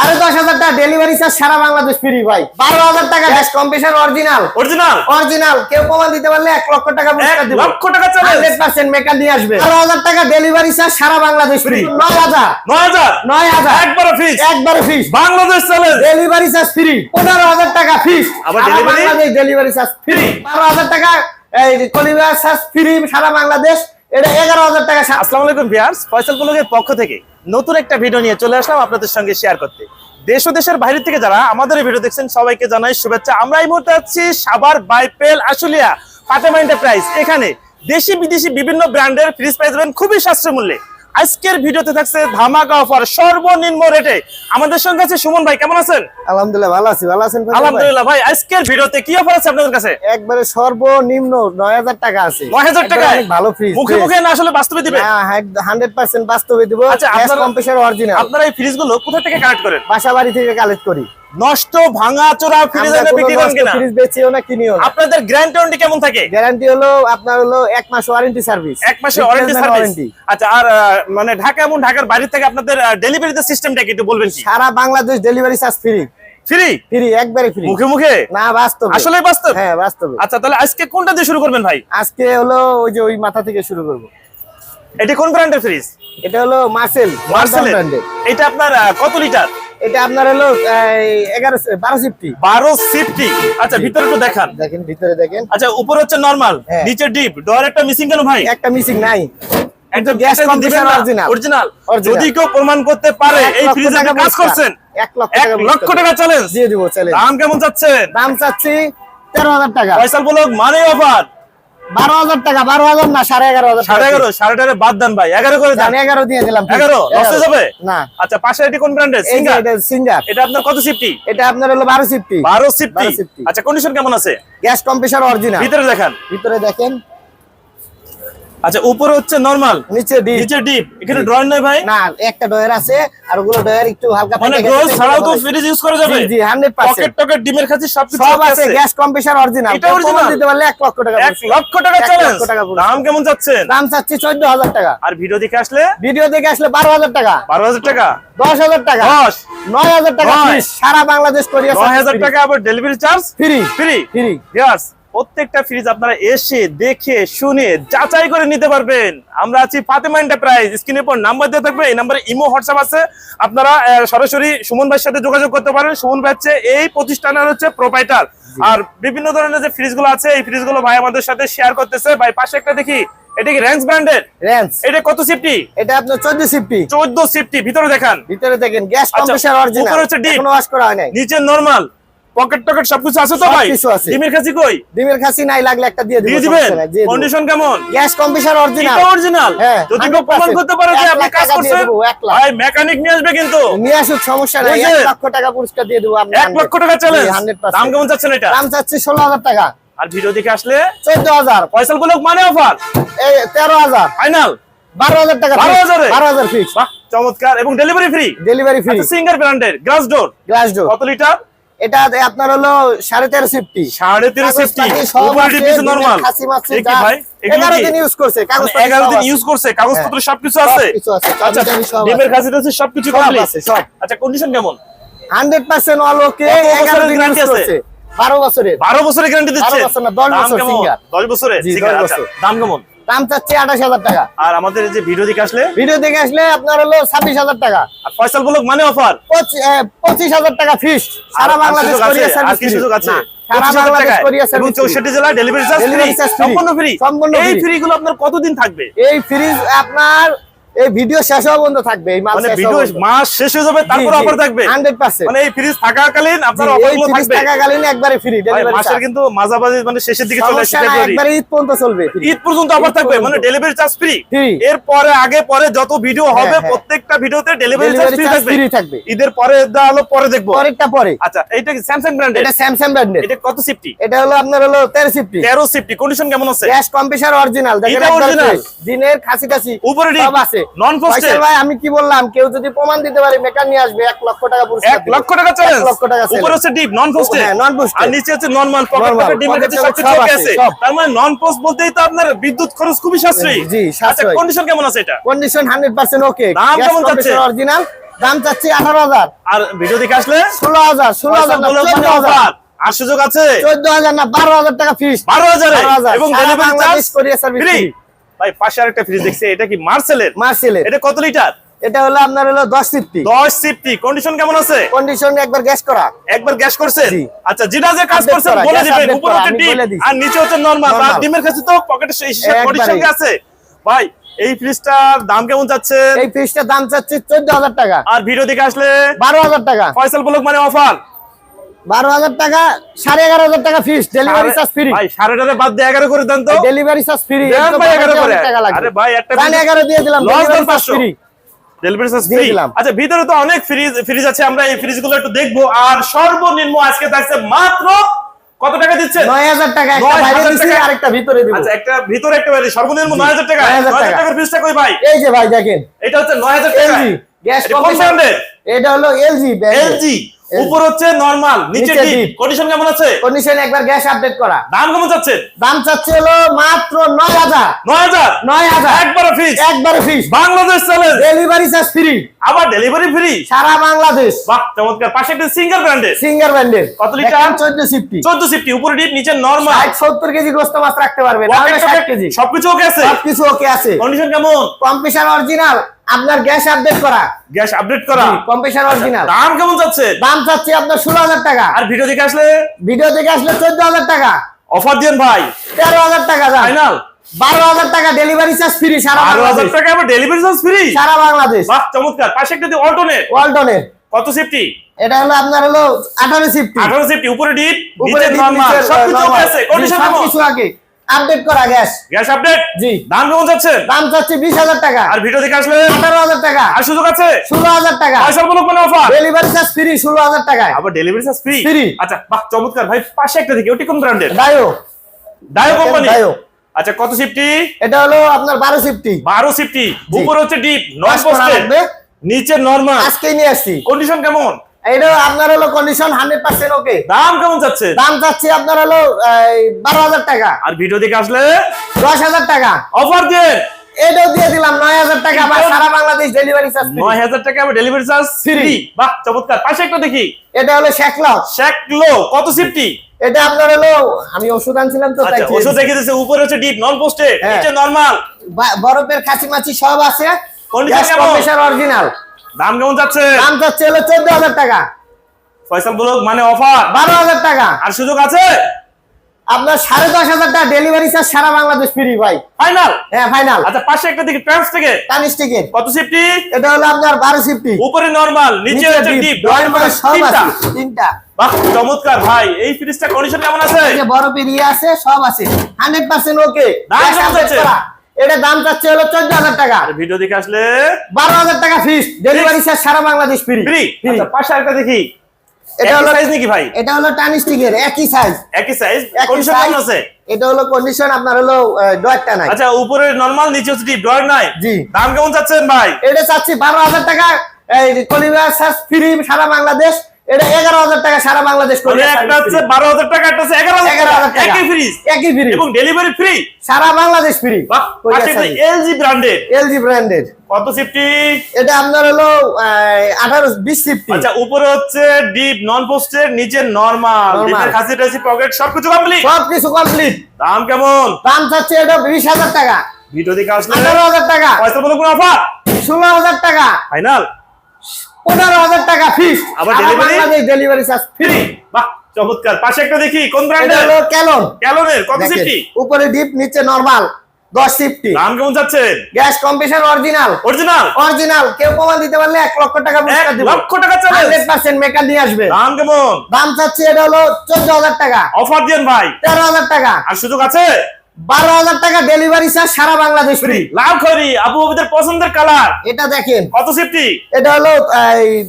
সাড়ে দশ হাজার টাকা ডেলিভারি চার্জ সারা বাংলাদেশ ফ্রি ভাই। বারো হাজার টাকা gas compressor original original original কেউ প্রমাণ দিতে পারলে এক লক্ষ টাকা এক পুরস্কার দিব। লক্ষ টাকা হান্ড্রেড পার্সেন্ট মেকার নিয়ে আসবে। বারো হাজার টাকা ডেলিভারি চার্জ সারা বাংলাদেশ ফ্রি। নয় হাজার। নয় হাজার? নয় হাজার। একবারে ফিক্স একবারে fix Bangladesh challenge delivery charge free পনেরো হাজার টাকা ফিস আবার delivery? ডেলিভারি চার্জ ফ্রি বারো হাজার টাকা এই ডেলিভারি চার্জ ফ্রি সারা বাংলাদেশ। এটা এগারো হাজার টাকা আসসালামু আলাইকুম ভিয়ার্স ফয়সাল ব্লগের পক্ষ থেকে নতুন একটা ভিডিও নিয়ে চলে আসলাম আপনাদের সঙ্গে শেয়ার করতে। দেশ ও দেশের বাইরে থেকে যারা আমাদের ভিডিও দেখছেন, সবাইকে জানাই শুভেচ্ছা। আমরা এই মুহূর্তে আছি সাবার বাইপেল আশুলিয়া ফাতেমা এন্টারপ্রাইজ এখানে দেশি বিদেশি বিভিন্ন ব্র্যান্ডের ফ্রিজ পেয়ে যাবেন খুবই সাশ্রয় মূল্যে আজকের ভিডিওতে থাকছে ধামাকা অফার সর্বনিম্ন রেটে আমাদের সঙ্গে আছে সুমন ভাই কেমন আছেন? আলহামদুলিল্লাহ ভালো আছি ভালো আছেন আলহামদুলিল্লাহ ভাই আজকের ভিডিওতে কি অফার আছে আপনাদের কাছে? একবারে সর্বনিম্ন নয় হাজার টাকা আছে। 9000 টাকায়? একবারে অনেক ভালো ফ্রিজ মুখে মুখে না আসলে বাস্তবে দিবে? হান্ড্রেড পার্সেন্ট বাস্তবে দিব। আচ্ছা, আপনারা- কম্প্রেসার অরিজিনাল আপনারা এই ফ্রিজগুলো কোথা থেকে কালেক্ট করেন? বাসা বাড়ি থেকে কালেক্ট করি। নষ্ট ভাঙা চোরা ফ্রিজ এনে বিক্রি করেন কিনা? ফ্রিজ বেচিও না কিনিও না। আপনাদের গ্যারান্টি ওয়ারেন্টি কেমন থাকে? গ্যারান্টি হলো আপনার হলো এক মাস ওয়ারেন্টি সার্ভিস এক মাসের ওয়ারেন্টি সার্ভিস আচ্ছা আর মানে ঢাকা এবং ঢাকার বাইরে থেকে আপনাদের ডেলিভারিতে সিস্টেমটা কি একটু বলবেন কি? সারা Bangladesh delivery charge free free free একবারে ফ্রি মুখে মুখে? না বাস্তবে। আসলে বাস্তব? হ্যাঁ বাস্তবে। আচ্ছা তাহলে আজকে কোনটা দিয়ে শুরু করবেন ভাই? আজকে হলো ওই যে ওই মাথা থেকে শুরু করব। এটি কোন ব্র্যান্ডের ফ্রিজ এটা হলো মার্সেল ব্র্যান্ডের এটা আপনার কত লিটার এটা আপনার হলো এগারো বারো ফিফটি বারো সিফটি। আচ্ছা ভিতরে একটু দেখান। দেখেন ভিতরে দেখেন। আচ্ছা উপরে হচ্ছে নরমাল হ্যাঁ। নিচে ডিপ ডোর একটা মিসিং কেন ভাই? একটা মিসিং নাই। একদম গ্যাস কম্প্রেসার অরিজিনাল অরিজিনাল যদি কেউ প্রমাণ করতে পারে এই ফ্রিজে টাকা আপনি কাজ করছেন। এক লক্ষ টাকা লক্ষ টাকা চ্যালেঞ্জ দিয়ে দিব চলে দাম কেমন চাচ্ছেন? দাম চাচ্ছি তেরো হাজার টাকা। ফয়সাল বলক মানে অফার বারো হাজার টাকা বারো হাজার না সাড়ে এগারো হাজার সাড়ে এগারো সাড়ে এগারো বাদ দেন ভাই। এগারো করে দেন। এগারো দিয়ে দিলাম এগারো? লসে যাবে? না। আচ্ছা পাশে এটি কোন ব্র্যান্ডের এই সিঙ্গার এটা সিঙ্গার এটা আপনার কত সিফটি এটা আপনার হলো বারো সিফটি বারো সিফটি 12 সিফটি। আচ্ছা কন্ডিশন কেমন আছে? গ্যাস কম্প্রেসার অরিজিনাল ভিতরে দেখেন। ভিতরে দেখেন। আচ্ছা উপরে হচ্ছে নরমাল নিচে ডিপ নিচে ডিপ এখানে ড্রয়ার নেই ভাই? না একটা ডয়ার আছে আর ওগুলো ডয়ার একটু হালকা মানে গ্রোস ছাড়াও তো ফ্রিজ ইউজ করা যাবে? জি, জি, 100% পকেট টকেট ডিমের কাছে সবকিছু সব আছে। গ্যাস কম্প্রেসার অরিজিনাল এটা original? দিতে পারলে এক লক্ষ টাকা এক পুরস্কার। লক্ষ টাকা চ্যালেঞ্জ লক্ষ টাকা পুরস্কার। দাম কেমন যাচ্ছেন দাম চাচ্ছি চোদ্দ হাজার টাকা। আর ভিডিও দেখে আসলে? ভিডিও দেখে আসলে বারো হাজার টাকা। বারো হাজার টাকা? দশ হাজার টাকা। দশ? নয় হাজার টাকা সারা বাংলাদেশ করিয়া নয় হাজার টাকা আবার delivery charge free free free viewers প্রত্যেকটা ফ্রিজ আপনারা এসে দেখে শুনে যাচাই করে নিতে পারবেন। আমরা আছি ফাতেমা এন্টারপ্রাইজ স্ক্রিনের পর নাম্বার দেওয়া থাকবে এই নাম্বারে ইমো হোয়াটসঅ্যাপ আছে। আপনারা সরাসরি সুমন ভাইয়ের সাথে যোগাযোগ করতে পারেন। সুমন ভাই হচ্ছে এই প্রতিষ্ঠানের হচ্ছে প্রোপাইটার আর বিভিন্ন ধরনের যে ফ্রিজগুলো আছে এই ফ্রিজগুলো ভাই আমাদের সাথে শেয়ার করতেছে। ভাই পাশে একটা দেখি এটা কি র্যান্স ব্র্যান্ডের রেঞ্জ এটা কত সিফটি এটা আপনার চোদ্দ সিফটি চোদ্দ সিফটি ভিতরে দেখান। ভিতরে দেখেন গ্যাস কম্প্রেসার অরিজিনাল উপরে হচ্ছে deep। কোনো ওয়াশ করা হয় নাই। নিচে নরমাল পকেট টকেট সবকিছু আছে তো ভাই? সবকিছু আছে। ডিমের কাছে কই? ডিমের খাসি নাই লাগলে একটা দিয়ে দিব দিয়ে দিবেন। কন্ডিশন কেমন? গ্যাস অরিজিনাল এটা অরিজিনাল হ্যাঁ, যদি কেউ প্রমাণ করতে পারে যে আপনি কাজ করছেন। ভাই মেকানিক নিয়ে আসবে কিন্তু। নিয়ে আসুক সমস্যা নাই বুঝলেন? এক লক্ষ টাকা পুরস্কার দিয়ে দেবো আপনি এক লক্ষ টাকা চ্যালেঞ্জ দাম কেমন চাচ্ছেন এটা? দাম চাচ্ছি ষোলো হাজার টাকা। আর ভিডিও দেখে আসলে? চোদ্দ হাজার। ফয়সাল বলক মানে অফার এই তেরো হাজার। ফাইনাল বারো হাজার টাকা 12,000 এ? বারো হাজার ফিক্স বাহ চমৎকার। এবং delivery free delivery free Singer ব্র্যান্ডের গ্লাস ডোর গ্লাস ডোর কত লিটার এটা আপনার হলো সাড়ে তেরো সিফটি সাড়ে তিন সেফটি উপরে আছে, নরমাল ভাই? এগারো দিন ইউজ করছে কাগজ মানে এগারো দিন ইউজ করছে কাগজপত্র সবকিছু আছে? আচ্ছা ডিমের। আছে। সবকিছু আছে, সব। আচ্ছা কন্ডিশন কেমন? হান্ড্রেড পার্সেন্ট এগারো দিন ইউজ করছে। বারো বছরের। বারো বছরের গ্যারান্টি দিচ্ছে? বারো বছর না, দশ দাম বছর কেমন? দশ বছরে জি, singer, দশ আচ্ছা। দাম কেমন? দাম চাচ্ছে আঠাশ হাজার টাকা। আর আমাদের যে ভিডিও দেখে আসলে? ভিডিও দেখে আসলে আপনার হলো ছাব্বিশ হাজার টাকা। আর ফয়সাল বলুক মানে অফার পঁচিশ হাজার টাকা ফিস সারা বাংলাদেশ সুযোগ আছে? সারা 25,000 বাংলাদেশ টাকায়। কোরিয়া এবং সার্ভিস চৌষট্টি জেলা delivery charge Delivery charge free। সম্পূর্ণ ফ্রি সম্পূর্ণ এই ফ্রি গুলো আপনার কতদিন থাকবে? এই ফ্রিজ আপনার এই ভিডিও শেষ হওয়া পর্যন্ত থাকবে এই মাল মানে ভিডিও মাস শেষ হয়ে যাবে তারপর অফার থাকবে। 100% মানে এই ফ্রিজ থাকাকালীন আপনার ফ্রিজ থাকাকালীন একবারে ফ্রি ডেলিভারি মাসের কিন্তু মাঝামাঝি মানে শেষের দিকে চলে একবারে ঈদ পর্যন্ত চলবে ঈদ পর্যন্ত অফার থাকবে মানে ডেলিভারি চার্জ ফ্রি এর পরে আগে পরে যত ভিডিও হবে হ্যাঁ, হ্যাঁ। প্রত্যেকটা ভিডিওতে ডেলিভারি চার্জ ফ্রি থাকবে। ঈদের পরে হলো পরে দেখব। পরেরটা পরে। আচ্ছা এইটা কি স্যামসাং ব্র্যান্ডের এটা স্যামসাং ব্র্যান্ডের এটা কত সিফটি এটা হলো আপনার হলো তেরো সিফটি তেরো সিফটি কন্ডিশন কেমন আছে? গ্যাস কম্প্রেসার অরিজিনাল দেখেন এটা। দিনের খাসি টাসি উপরে সব আছে। ফয়সাল ভাই আমি কি বললাম? কেউ যদি প্রমাণ দিতে পারে মেকার নিয়ে আসবে এক লক্ষ টাকা পুরস্কার এক দিব। লক্ষ টাকা চ্যালেঞ্জ এক লক্ষ টাকা উপরে challenge। হচ্ছে ডিপ নন হ্যাঁ, non-posted। আর নিচে হচ্ছে পকেট পকেট কাছে সবকিছু সব আছে, তার মানে নন পোস্ট বলতেই তো আপনার বিদ্যুৎ খরচ খুবই সাশ্রয়ী। জি, আচ্ছা। কন্ডিশন কেমন আছে এটা? কন্ডিশন হান্ড্রেড পার্সেন্ট ওকে দাম কেমন যাচ্ছে? অরিজিনাল দাম চাচ্ছি আঠারো হাজার। আর ভিডিও দেখে আসলে? ষোলো হাজার ষোলো হাজার না offer। আর সুযোগ আছে? চোদ্দ হাজার না বারো হাজার টাকা ফিস বারো হাজারে। বারো হাজার। এবং সারা ডেলিভারি চার্জ ফ্রি free। ভাই পাশে আরেকটা ফ্রিজ দেখছি এটা কি মার্সেলের মার্সেলের এটা কত লিটার এটা হলো আপনার হলো দশ সিফটি দশ সিফটি কন্ডিশন কেমন আছে? কন্ডিশন একবার গ্যাস করা। একবার গ্যাস করছেন? আচ্ছা যেটা যে কাজ করছেন বলে দিবেন। উপরে হচ্ছে ডিপ আর নিচে হচ্ছে নরমাল Normal। ডিমের কাছে তো পকেটে একবারেই। কন্ডিশন আছে? ভাই এই ফ্রিজটার দাম কেমন যাচ্ছে? এই ফিসটার দাম চাচ্ছি চোদ্দ হাজার টাকা। আর ভিডিও দেখে আসলে বারো হাজার টাকা। ফয়সাল ব্লক মানে অফার। বারো হাজার টাকা সাড়ে এগারো হাজার টাকা ফিস ডেলিভারি চার্জ ফ্রি ভাই সাড়ে টাকা বাদ দিয়ে এগারো করে দেন তো। ডেলিভারি চার্জ ফ্রি ভাই এগারো করে। আরে ভাই একটা এগারো দিয়ে দিলাম ডেলিভারি চার্জ পাঁচশো। ফ্রি ডেলিভারি চার্জ ফ্রি আচ্ছা ভিতরে তো অনেক ফ্রিজ ফ্রিজ আছে আমরা এই ফ্রিজগুলো একটু দেখব। আর সর্বনিম্ন আজকে থাকছে মাত্র কত টাকা দিচ্ছেন? নয় হাজার টাকা একটা বাইরে দিছি আরেকটা ভিতরে দিব। আচ্ছা একটা ভিতরে একটা বাইরে। সর্বনিম্ন নয় হাজার টাকা। 9,000 নয় হাজার টাকা। টাকার ফ্রিজটা কই ভাই? এই যে ভাই দেখেন। এটা হচ্ছে নয় হাজার টাকা। এলজি গ্যাস এটা হলো এলজি এলজি উপর হচ্ছে নরমাল নিচে ডিপ কন্ডিশন কেমন আছে? কন্ডিশন একবার গ্যাস আপডেট করা। দাম কেমন যাচ্ছে দাম চাচ্ছে হলো মাত্র নয় হাজার। নয় হাজার? নয় একবার fridge Bangladesh challenge delivery charge free আবার ডেলিভারি ফ্রি সারা বাংলাদেশ। বাহ চমৎকার। পাশে একটা সিঙ্গার ব্র্যান্ডের সিঙ্গার ব্র্যান্ডের কত লিটার? চোদ্দ সিফটি চোদ্দ সিফটি উপরে ডিপ নিচে নরমাল ষাট সত্তর কেজি গোস্ত মাছ রাখতে পারবে। নাহলে ষাট কেজি। সবকিছু ওকে আছে? সবকিছু ওকে আছে। কন্ডিশন কেমন? কম্পিউটার অরিজিনাল আপনার গ্যাস আপডেট করা। গ্যাস আপডেট করা। কম্পিউটার অরিজিনাল দাম কেমন যাচ্ছে? দাম চাচ্ছি আপনার ষোলো হাজার টাকা। আর ভিডিও দেখে আসলে? ভিডিও থেকে আসলে চোদ্দ হাজার টাকা। অফার দিন ভাই। তেরো হাজার টাকা দাম। ফাইনাল বারো হাজার টাকা ডেলিভারি চার্জ ফ্রি সারা বারো হাজার টাকা আবার ডেলিভারি চার্জ ফ্রি সারা বাংলাদেশ। বাহ চমৎকার। পাশে একটা অল্টনেট ওয়ালটনের কত সিফটি এটা হলো আপনার হলো আঠারো সিফটি আঠারো সিফটি উপরে ডিপ উপরে নিচে নরমাল সবকিছু আছে কন্ডিশন সবকিছু আগে। আপডেট করা গ্যাস গ্যাস আপডেট জি। দাম কেমন যাচ্ছে দাম চাচ্ছি বিশ হাজার টাকা। আর ভিডিও দেখে আসলে? আঠারো হাজার টাকা। আর সুযোগ আছে? ষোলো হাজার টাকা। কোনো অফার ডেলিভারি চার্জ ফ্রি ষোলো হাজার টাকায়। আবার ডেলিভারি চার্জ ফ্রি ফ্রি আচ্ছা বাহ চমৎকার। ভাই পাশে একটা দেখি ওটি কোন ব্র্যান্ডের ডায়ো ডায়ো কোম্পানি ডায়ো। আচ্ছা কত সিফটি এটা হলো আপনার বারো সিফটি বারো সিফটি উপরে হচ্ছে ডিপ নয়। নিচে নরমাল আজকেই নিয়ে আসছি। কন্ডিশন কেমন? এটা আপনার হলো কন্ডিশন হান্ড্রেড পার্সেন্ট ওকে দাম কেমন যাচ্ছে? দাম চাচ্ছি আপনার হলো বারো হাজার টাকা। আর ভিডিও দেখে আসলে? দশ হাজার টাকা। অফার দিয়ে? এটাও দিয়ে দিলাম নয় হাজার টাকা। বা সারা বাংলাদেশ ডেলিভারি চার্জ নয় হাজার টাকা আবার ডেলিভারি চার্জ ফ্রি বাহ চমৎকার। পাশে একটা দেখি। এটা হলো শেকলো কত সিফটি এটা আপনার হলো আমি ওষুধ আনছিলাম তো তাই আচ্ছা ওষুধ উপরে হচ্ছে ডিপ নন হ্যাঁ। নিচে নরমাল বরফের খাঁচি মাছি সব আছে। কেমন? অরিজিনাল দাম কেমন যাচ্ছে? দাম চাচ্ছে হলো চোদ্দ হাজার টাকা। ফয়সাল ব্লক মানে অফার? বারো হাজার টাকা। আর সুযোগ আছে? আপনার সাড়ে দশ হাজার টাকা ডেলিভারি চার্জ সারা বাংলাদেশ ফ্রি ভাই। ফাইনাল হ্যাঁ ফাইনাল আচ্ছা পাশে একটা দেখি ট্রান্স থেকে। টানিস টিকিট কত সিফটি এটা হলো আপনার বারো সিফটি উপরে নরমাল নিচে হচ্ছে ডিপ সব তিনটা। আছে তিনটা। বাহ চমৎকার ভাই। এই ফ্রিজটা কন্ডিশন কেমন আছে? এই যে বরফের ইয়ে আছে সব আছে। হান্ড্রেড পার্সেন্ট ওকে দাম কেমন যাচ্ছে? এটা দাম চাচ্ছে হলো চোদ্দ হাজার টাকা। ভিডিও দেখে আসলে বারো হাজার টাকা ফিস ডেলিভারি চার্জ সারা বাংলাদেশ ফ্রি ফ্রি আচ্ছা পাশে একটা দেখি। এটা এটা হলো সাইজ নাকি ভাই? এটা হলো টানিস্টিকের একই সাইজ একই সাইজ কন্ডিশন কেমন আছে? এটা হলো কন্ডিশন আপনার হলো ডয়ারটা নাই। আচ্ছা উপরে নরমাল নিচে হচ্ছে ডিপ ড্রয়ার নাই? জি। দাম কেমন চাচ্ছেন ভাই? এটা চাচ্ছি বারো হাজার টাকা। এই ফ্রি সারা বাংলাদেশ। এটা এগারো হাজার টাকা সারা বাংলাদেশ মানে একটা হচ্ছে টাকা একটা টাকা। একই ফ্রিজ একই ফ্রি এবং ডেলিভারি ফ্রি সারা বাংলাদেশ ফ্রি এলজি ব্র্যান্ডের এলজি ব্র্যান্ডের কত সিফটি এটা আপনার হলো আঠারো বিশ সিফটি আচ্ছা উপরে হচ্ছে ডিপ নন পোস্টেড নিচে নরমাল ডিপের খাসি টাসি পকেট সবকিছু কমপ্লিট সব কিছু কমপ্লিট দাম কেমন? দাম চাচ্ছে এটা বিশ হাজার টাকা। ভিডিও দেখে আসলে আঠারো হাজার টাকা। পয়সা বলে কোনো অফার? ষোলো হাজার টাকা। ফাইনাল পনেরো হাজার টাকা ফিস আবার delivery? Delivery charge free free বাহ চমৎকার। পাশে একটা দেখি কোন ব্র্যান্ডের হলো ক্যালন। ক্যালনের কত সিফটি উপরে ডিপ নিচে নরমাল দশ সিফটি দাম কেমন যাচ্ছেন gas compressor original original original কেউ প্রমাণ দিতে পারলে এক লক্ষ টাকা পুরস্কার দেব। 1 লক্ষ টাকা চলে 100% মেকার নিয়ে আসবে। দাম কেমন? দাম চাচ্ছি এটা হলো চোদ্দ হাজার টাকা। অফার দেন ভাই। তেরো হাজার টাকা। আর সুযোগ আছে? বারো হাজার টাকা ডেলিভারি চার্জ সারা বাংলাদেশ ফ্রি লাভ করি আবু আবিদের পছন্দের কালার এটা দেখেন। কত সিফটি এটা হলো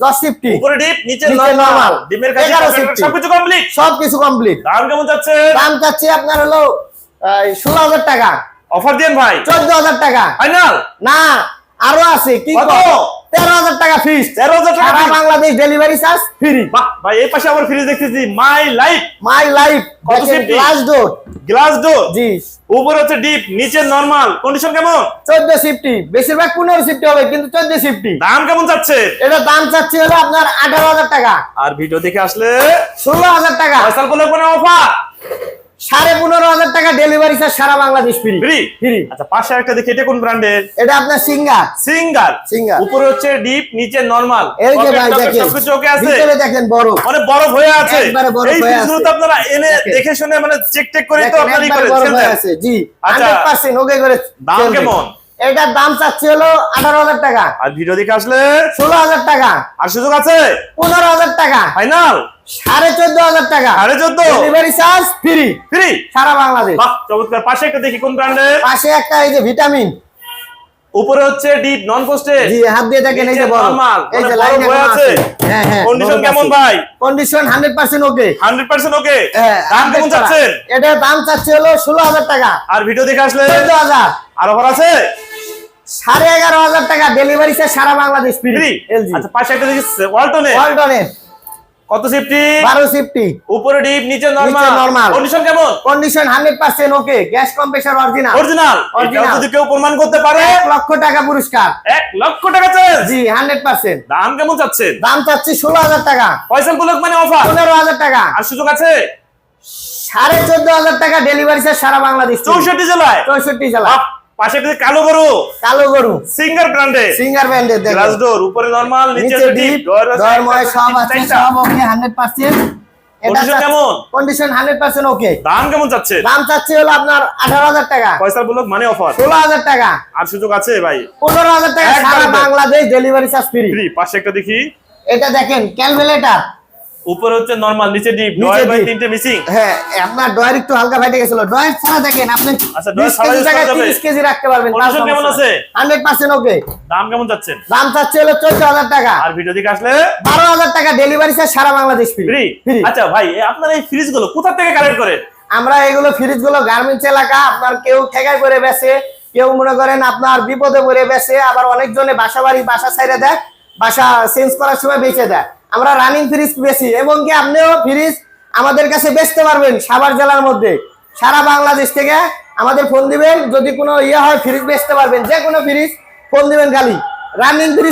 দশ সিফটি উপরে ডিপ নিচে নরমাল। ডিমের কাছে 11 safety। সবকিছু কমপ্লিট সব কিছু কমপ্লিট দাম কেমন যাচ্ছে? দাম চাচ্ছি আপনার হলো ষোলো হাজার টাকা। অফার দেন ভাই। চোদ্দ হাজার টাকা। ফাইনাল না আরও আছে কি কত? তেরো হাজার টাকা ফিস তেরো হাজার টাকা বাংলাদেশ ডেলিভারি চার্জ ফ্রি ভাই এই পাশে আবার ফ্রিজ দেখতেছি। My life my life? Glass door glass door? জি। উপরে হচ্ছে ডিপ নিচে নরমাল। কন্ডিশন কেমন? চোদ্দ সিফটি বেশিরভাগ পনেরো সিফটি হবে কিন্তু চোদ্দ সিফটি দাম কেমন যাচ্ছে এটা দাম চাচ্ছি হলো আপনার আঠারো হাজার টাকা। আর ভিডিও দেখে আসলে ষোলো হাজার টাকা। ফয়সাল বলে কোনো অফার? সাড়ে পনেরো হাজার টাকা ডেলিভারি স্যার সারা বাংলাদেশ ফ্রি ফ্রি আচ্ছা পাশে একটা দেখি এটা কোন ব্র্যান্ডের এটা আপনার সিঙ্গার সিঙ্গার সিঙ্গার উপরে হচ্ছে ডিপ নিচে নরমাল এই যে ভাই দেখেন ওকে আছে? ভিতরে দেখেন বড়। মানে বরফ হয়ে আছে। এই পিসগুলো তো আপনারা এনে দেখে শুনে মানে চেক টেক করে তো আপনারা ই করে বড় জি আচ্ছা। হান্ড্রেড পার্সেন্ট ওকে করে দাম কেমন? এটার দাম চাচ্ছি হলো আঠারো হাজার টাকা। আর ভিডিও দেখে আসলে ষোলো হাজার টাকা। আর সুযোগ আছে? পনেরো হাজার টাকা। ফাইনাল সাড়ে চোদ্দ হাজার টাকা। সাড়ে চোদ্দ? ডেলিভারি চার্জ ফ্রি ফ্রি সারা বাংলাদেশ। চমৎকার। পাশে একটা দেখি কোন ব্র্যান্ডের পাশে একটা এই যে ভিটামিন উপরে হচ্ছে ডিপ নন পোস্টেড জি হাত দিয়ে দেখেন এই যে বড়। এই মানে যে লাইন আছে। হ্যাঁ হ্যাঁ কন্ডিশন কেমন ভাই? Condition hundred percent okay hundred percent okay হ্যাঁ, দাম কেমন যাচ্ছেন এটা দাম চাচ্ছে হলো ষোলো হাজার টাকা। আর ভিডিও দেখে আসলে? চোদ্দ হাজার। আর অফার আছে? সাড়ে এগারো হাজার টাকা ডেলিভারি চার্জ সারা বাংলাদেশ ফ্রি ফ্রি এলজি আচ্ছা পাশে একটা দেখি ওয়ালটনে ওয়ালটনের কত সেফটি বারো সিফটি উপরে ডিপ নিচে নরমাল normal। কন্ডিশন কেমন? Condition hundred percent okay gas compressor original original এটা যদি কেউ প্রমাণ করতে পারে? এক লক্ষ টাকা পুরস্কার। লক্ষ টাকা জি হান্ড্রেড পার্সেন্ট দাম কেমন চাচ্ছেন? দাম চাচ্ছি ষোলো হাজার টাকা। পয়সা মানে অফার টাকা। আর সুযোগ আছে? সাড়ে চোদ্দ হাজার টাকা ডেলিভারি চার্জ সারা বাংলাদেশ চৌষট্টি জেলায়? চৌষট্টি জেলা বাহ, পাশে কালো গরু। কালো গরু। সিঙ্গার ব্র্যান্ডে সিঙ্গার ব্যান্ডের গ্লাস ডোর উপরে নরমাল নিচে ডিপ দরময় সব আছে সব ওকে হান্ড্রেড পার্সেন্ট Condition কেমন? কন্ডিশন হান্ড্রেড পার্সেন্ট ওকে দাম কেমন যাচ্ছে দাম চাচ্ছি হলো আপনার আঠারো হাজার টাকা। পয়সা গুলো মানে অফার ষোলো হাজার টাকা। আর সুযোগ আছে ভাই? পনেরো হাজার টাকা সারা Bangladesh delivery charge free free পাশে একটা দেখি। এটা দেখেন ক্যালকুলেটার। উপরে হচ্ছে নরমাল নিচে ডিপ নয় বাই তিনটে মিসিং হ্যাঁ আপনার ডয়ের একটু হালকা ফাটে গেছিল। ডয়ের ছাড়া দেখেন আপনি আচ্ছা, ড্রয়ার 20 ছাড়া জায়গায় 30 কেজি রাখতে পারবেন Condition কেমন আছে? হান্ড্রেড পার্সেন্ট ওকে দাম কেমন যাচ্ছেন দাম চাচ্ছে হলো চোদ্দ হাজার টাকা। আর ভিডিও দিকে আসলে? বারো হাজার টাকা ডেলিভারি চার্জ সারা বাংলাদেশ ফ্রি আচ্ছা ভাই আপনার এই ফ্রিজগুলো কোথা থেকে কালেক্ট করেন? আমরা এগুলো ফ্রিজগুলো গার্মেন্টস এলাকা আপনার কেউ ঠেকায় করে বেছে কেউ মনে করেন আপনার বিপদে পড়ে বেছে আবার অনেকজনে বাসা বাড়ি বাসা ছাইড়ে দেয় বাসা চেঞ্জ করার সময় বেঁচে দেয়। আমরা রানিং ফ্রিজ বেশি এবং কি আপনিও ফ্রিজ আমাদের কাছে বেচতে পারবেন সাভার জেলার মধ্যে। সারা বাংলাদেশ থেকে আমাদের ফোন দিবেন। যদি কোনো ইয়ে হয় ফ্রিজ বেচতে পারবেন। যে কোনো ফ্রিজ ফোন দিবেন খালি। Running fridge